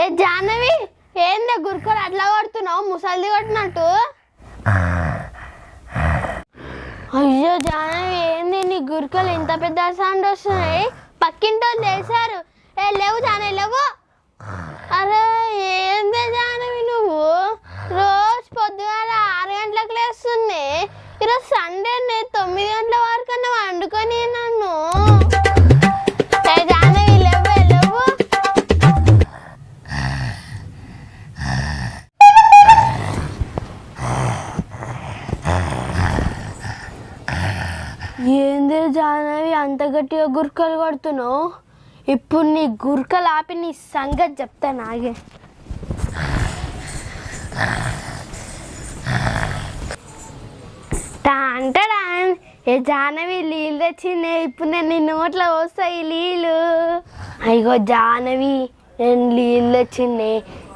ఏ జాహ్నవి ఏంది గురుకోడు అట్లా కొడుతున్నావు? ముసలిది కొట్టినట్టు? అయ్యో జాహ్నవి ఏంది నీ గురుకోలు ఇంత పెద్ద సౌండ్ వస్తున్నాయి? పక్కింటో తెలిసారు ఏ లేవు జానే లేవు. అరే ఏంది ఏంది జానవి అంత గట్టిగా గుర్కలు కొడుతున్నావు. ఇప్పుడు నీ గుర్కలు ఆపి నీ సంగతి చెప్తా నాగే. అంటాడాన్ ఏ జానవి నీళ్ళు తెచ్చింది ఇప్పుడు నేను నీ నోట్లో వస్తాయి నీళ్ళు అయ్యో జానవి నేను నీళ్ళు తెచ్చింది.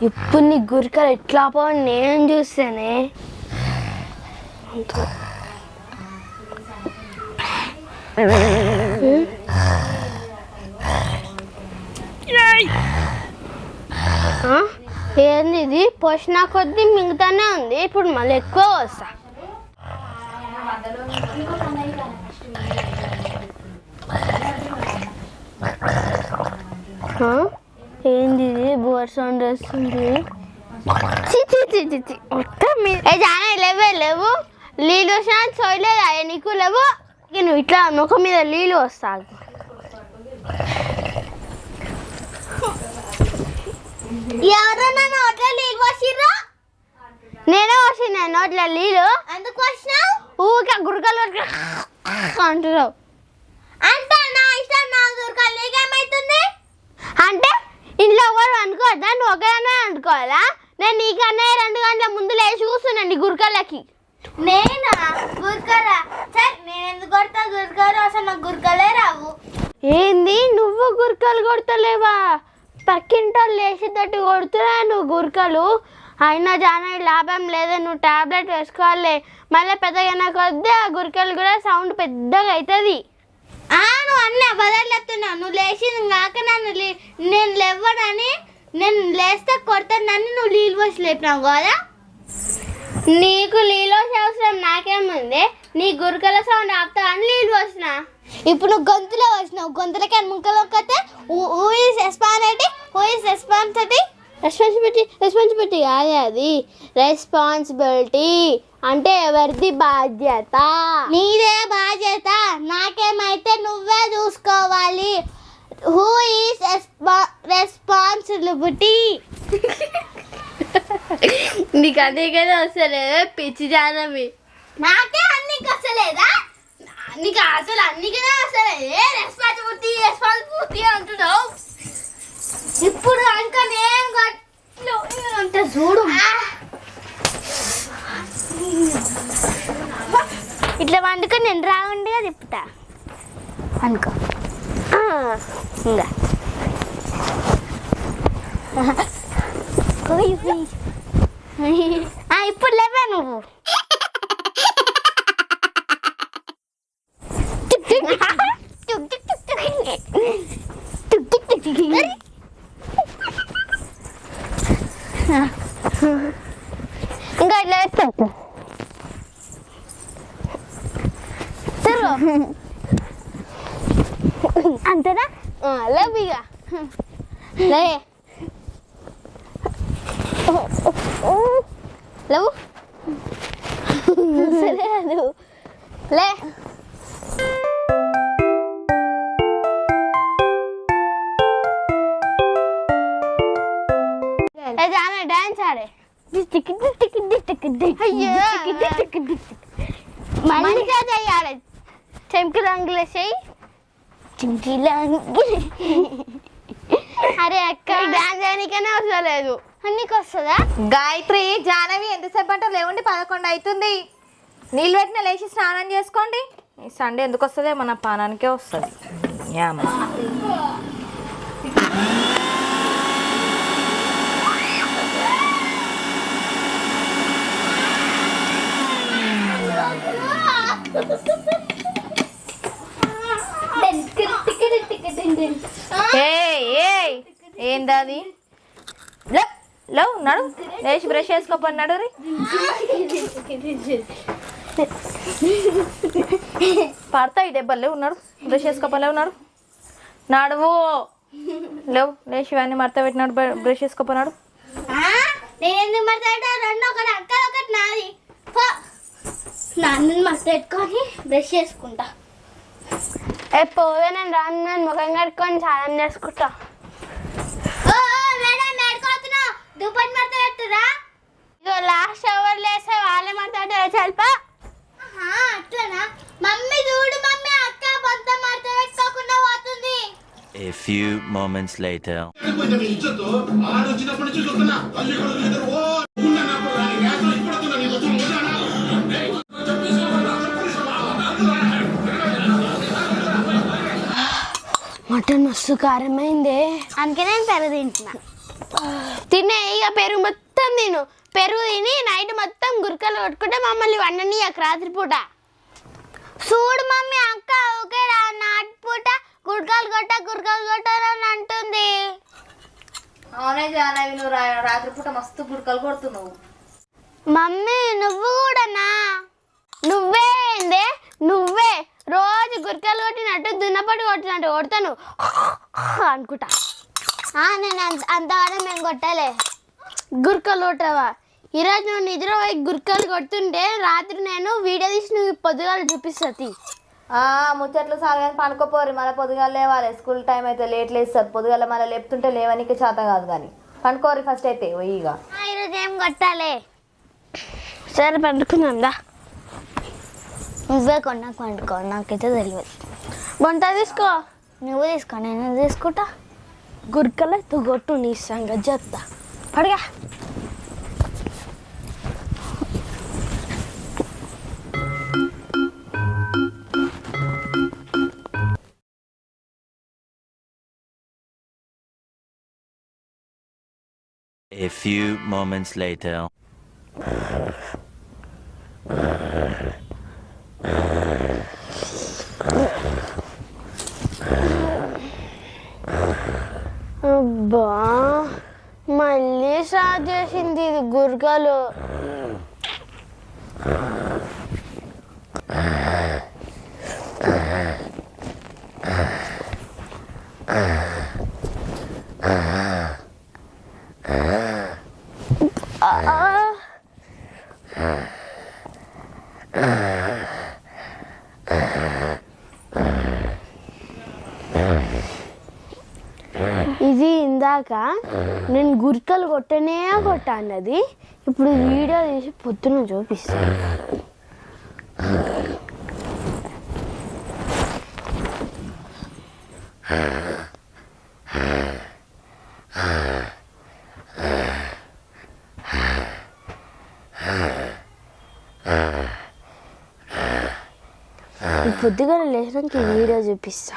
ఇప్పుడు నీ గురికలు ఎట్లా పో నేను చూస్తానే. ఏంది ఇది? పోషణ కొద్దీ మిగతానే ఉంది. ఇప్పుడు మళ్ళీ ఎక్కువ వస్తా. ఏంది ఇది? బోర్ సౌండ్ వస్తుంది. చి, చి, చి, చి, చి. మొత్తం లేవే లేవు. నీళ్ళు వచ్చినా చూడలేదా ఏ నీకు లేవు? నువ్వు ఇట్లా ముఖం మీద నీళ్ళు వస్తావు ఎవరు నా నోట్లో నీళ్ళు పోసిర్రు? నేనే వచ్చిన నోట్ల నీళ్ళు. ఎందుకు వచ్చినావు ఊరికే గురకలు అంటున్నావు. అంటే నా ఇష్టం నా దొరకాలి నీకేమైతుంది? అంటే ఇంట్లో ఎవరు అనుకోవద్దా నువ్వు ఒకదానే అనుకోవాలా నేను నీకన్నా రెండు గంటల ముందు లేచి కూర్చున్నాను గురకలకి. నేనా? గురకరా సరే నేను ఎందుకు కొడతా అసలు నాకు గురకలే రావు. ఏంది? నువ్వు గురకలు కొడతలేవా? పక్కింటోళ్ళు లేచేటట్టు కొడుతున్నా నువ్వు గురకలు అయినా జానా లాభం లేదే. నువ్వు టాబ్లెట్ వేసుకోవాలి. మళ్ళీ పెద్దగా కొద్దీ ఆ గురకలు కూడా సౌండ్ పెద్దగా అవుతుంది ఆ నువ్వు అన్ని అబద్ధాలు నువ్వు లేచింది కాక నన్ను నేను లేవనని నేను లేస్తే కొడతానని నువ్వు నీళ్ళు పోసి లేపినావు కదా? నీకు నీళ్ళు అవసరం నాకేముంది? నీ గురకల సౌండ్ ఆపుతా అని నీళ్ళు వచ్చిన ఇప్పుడు నువ్వు గొంతులో వచ్చినావు గొంతులకి ముక్కలు ఒక్కతే who is responsibility who is responsibility responsibility responsibility కాదే అది. రెస్పాన్సిబిలిటీ అంటే ఎవరిది బాధ్యత? నీదే బాధ్యత. నాకేమైతే నువ్వే చూసుకోవాలి. హూ ఈస్ రెస్పాన్సిబిలిటీ నీకు అందుకనే వస్తలే పిచ్చి జానవి. నాకే అన్ని కసలేదా? నీకు అసలు అన్నికనే వస్తలే రెస్పాన్సిబిలిటీ రెస్పాన్సిబిలిటీ అంటున్నావు. ఇప్పుడు అంక నేను గట్లు అంటే చూడు. ఇట్లా వండుకొని నేను రాగుండిగా తిప్పుతా. అనుకో ఇంకా ఇప్పుడు లేవే నువ్వు ఇంకా ఇట్లా పెట్టు అంతేనా లేవు ఇక లే లేవు సరే లేదు లే. డాన్స్ ఆడే. మంచిగా చెయ్యాలి చెంకి రంగులు చెయ్యి. చెంకి అరే అక్క డాన్స్ చేయడానికనే వస్తలేదు అన్నికి వస్తుందా గాయత్రి జానవి ఎంతసేపు అంటే లేవండి పదకొండు అవుతుంది నీళ్ళు పెట్టిన లేచి స్నానం చేసుకోండి. ఈ సండే ఎందుకు వస్తుంది మన పానానికే వస్తుంది. యామ ఏయ్ ఏయ్ ఏందది? లేవు నడు. లేచి బ్రష్ చేసుకోపోన్నాడు రీ. పడతాయి దెబ్బలు లేవు ఉన్నాడు బ్రష్ చేసుకోపోలేవు ఉన్నాడు నడువు లేవు లేచి ఇవన్నీ మడత పెట్టినాడు బ్రష్ చేసుకోపోనాడు ఆ? నేను ఎందుకు మాట్లాడా రెండు ఒకటి అక్క ఒకటి నాది. పో. నాన్న మస్తు పెట్టుకొని బ్రష్ చేసుకుంటా ఏ పోవే నేను రాను నేను ముఖం కట్టుకొని స్నానం చేసుకుంటా ఓ ఓ, మేడం మేడుకోతున్నావు దుప్పటి మడత పెట్టురా ఇగో లాస్ట్ అవర్ లేసే వాళ్ళే మాట్లాడారు చల్పా. అట్లనా? మమ్మీ చూడు మమ్మీ అక్క పొంత మడత పెట్టుకోకుండా పోతుంది. A few moments later. కొంచెం ఇచ్చొద్దు. ఆడు వచ్చినప్పటి నుంచి చూస్తున్నా. తల్లి కొడుకులు ఇద్దరు ఓ ఉన్నా నాకు రాని రేసం ఇప్పుడుతున్నా నీకు వచ్చి ముద్దానా? మటన్ మస్తు కారమైందే. అందుకే నేను తింటున్నా. తినే ఇక పెరుగు మొత్తం తిను. పెరుగు తిని నైట్ మొత్తం గురకలు కొట్టుకుంటే మమ్మల్ని వండని రాత్రిపూట. చూడు మమ్మీ అక్క ఒకే నాటుపూట గుడ్కాలు కొట్ట గుడ్కాలు కొట్టారని అంటుంది. అవునే జానవి నువ్వు రాత్రిపూట మస్తు గుడకలు కొడుతున్నావు. మమ్మీ నువ్వు కూడానా నువ్వే ఏందే? నువ్వే. రోజు గురకలు కొట్టినట్టు దున్నపడి కొట్టినట్టు కొడతాను. అనుకుంటా. నేను అంత అంతగానే మేము కొట్టలే. గురకలు కొట్టవా? ఈరోజు నువ్వు నిద్ర పోయి గురకలు కొడుతుంటే రాత్రి నేను వీడియో తీసి నువ్వు పొద్దుగాలు చూపిస్తుంది ఆ ముచ్చట్లు సాగని పండుకోపోరు మళ్ళీ పొద్దుగాల లేవాలి. స్కూల్ టైం అయితే లేట్ లేస్తారు పొద్దుగాల మళ్ళీ లేపుతుంటే లేవనికి చేత కాదు కానీ. పండుకోరు ఫస్ట్ అయితే పోయిగా ఆ, ఈరోజు ఏం కొట్టాలి? సరే పండుకుందాం నువ్వే కొన్నాక వండుకో నాకైతే తెలియదు వంట తీసుకో. నువ్వు తీసుకో నేను తీసుకుంటా. గురకలతో కొట్టు నీ సంగతి చెప్తా పడగా A few moments later. అబ్బా మళ్ళీ స్టార్ట్ చేసింది ఇది గురకలు ఆ. ఇది ఇందాక నేను గురికలు కొట్టనే కొట్టా అన్నది ఇప్పుడు వీడియో తీసి పొద్దున చూపిస్తాను పొద్దుగా లేచినాక వీడియో చూపిస్తా.